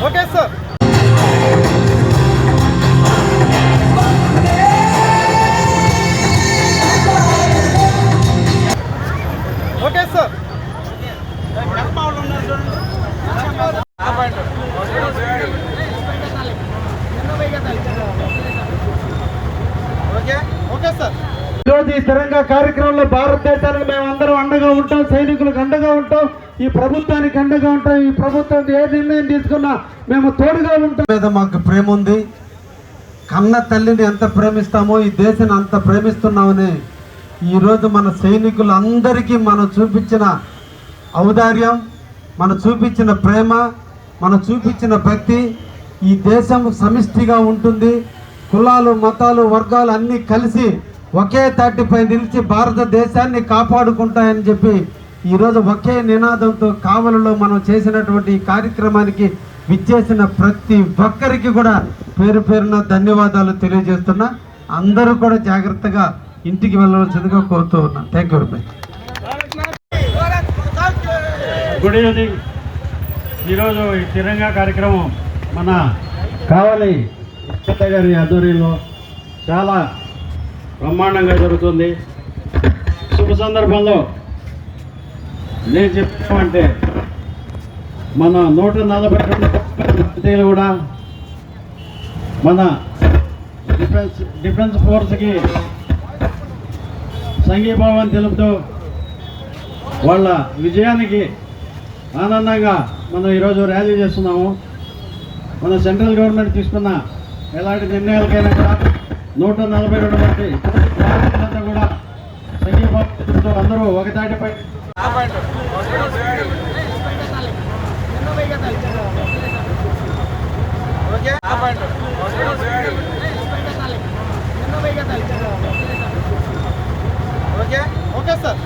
Okay sir. Okay sir okay sir ఈరోజు ఈ తిరంగా కార్యక్రమంలో భారతదేశానికి మేము అందరం అండగా ఉంటాం సైనికులకు అండగా ఉంటాం. ఈ ప్రభుత్వానికి అండగా ఉంటాం. ఈ ప్రభుత్వం ఏ నిర్ణయం తీసుకున్నా మేము తోడుగా ఉంటాం. మీద మాకు ప్రేమ ఉంది. కన్న తల్లిని ఎంత ప్రేమిస్తామో ఈ దేశాన్ని అంత ప్రేమిస్తున్నామని ఈరోజు మన సైనికులందరికీ మనం చూపించిన ఔదార్యం మనం చూపించిన ప్రేమ మనం చూపించిన భక్తి ఈ దేశం సమిష్టిగా ఉంటుంది. కులాలు మతాలు వర్గాలు అన్నీ కలిసి ఒకే తాటిపై నిలిచి భారతదేశాన్ని కాపాడుకుంటాయని చెప్పి ఈరోజు ఒకే నినాదంతో కావలలో మనం చేసినటువంటి ఈ కార్యక్రమానికి విచ్చేసిన ప్రతి ఒక్కరికి కూడా పేరు పేరున ధన్యవాదాలు తెలియజేస్తున్నా. అందరూ కూడా జాగ్రత్తగా ఇంటికి వెళ్ళవలసిందిగా కోరుతూ ఉన్నా. Thank you very much good evening ఈరోజు ఈ తిరంగా కార్యక్రమం మన కావలి ఇచ్చత గారి ఆధ్వర్యంలో చాలా బ్రహ్మాండంగా జరుగుతుంది. శుభ సందర్భంలో నేను చెప్పామంటే మన నూట నలభై రెండు కూడా మన డిఫెన్స్ డిఫెన్స్ ఫోర్స్కి సంఘీభావం తెలుపుతూ వాళ్ళ విజయానికి ఆనందంగా మనం ఈరోజు ర్యాలీ చేస్తున్నాము. మన సెంట్రల్ గవర్నమెంట్ తీసుకున్న ఎలాంటి నిర్ణయాలకైనా కూడా నూట నలభై రెండుమంది అంతా కూడా సంఘీభావంతో అందరూ ఒకదాటిపై ఓకే ఓకే సార్.